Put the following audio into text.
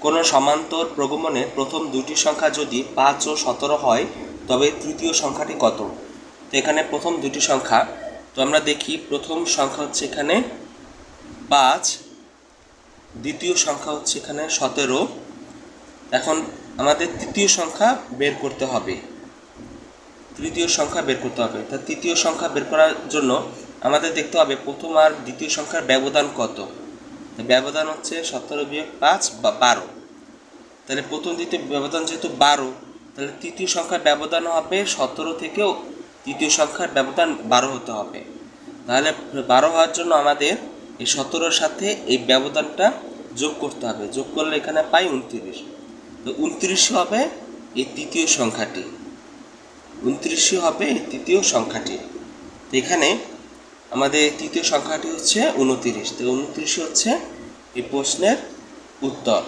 কোনো সমান্তর প্রগমনের প্রথম দুটি সংখ্যা যদি পাঁচ ও সতেরো হয়, তবে তৃতীয় সংখ্যাটি কত? তো এখানে প্রথম দুটি সংখ্যা। তো আমরা দেখি প্রথম সংখ্যা হচ্ছে এখানে পাঁচ, দ্বিতীয় সংখ্যা হচ্ছে এখানে সতেরো। এখন আমাদের তৃতীয় সংখ্যা বের করতে হবে। তৃতীয় সংখ্যা বের করতে হবে। তা তৃতীয় সংখ্যা বের করার জন্য আমাদের দেখতে হবে প্রথম আর দ্বিতীয় সংখ্যার ব্যবধান কত। ব্যবধান হচ্ছে সতেরো বিয়োগ পাঁচ বা বারো। তাহলে প্রথম দ্বিতীয় ব্যবধান যেহেতু বারো, তাহলে তৃতীয় সংখ্যার ব্যবধান হবে সতেরো থেকেও তৃতীয় সংখ্যার ব্যবধান বারো হতে হবে। তাহলে বারো হওয়ার জন্য আমাদের এই সতেরোর সাথে এই ব্যবধানটা যোগ করতে হবে। যোগ করলে এখানে পাই উনত্রিশ। তো উনত্রিশ হবে এই তৃতীয় সংখ্যাটি। উনত্রিশই হবে এই তৃতীয় সংখ্যাটি। এখানে আমাদের তৃতীয় সংখ্যাটি হচ্ছে উনত্রিশ তো উনত্রিশ হচ্ছে এই প্রশ্নের উত্তর।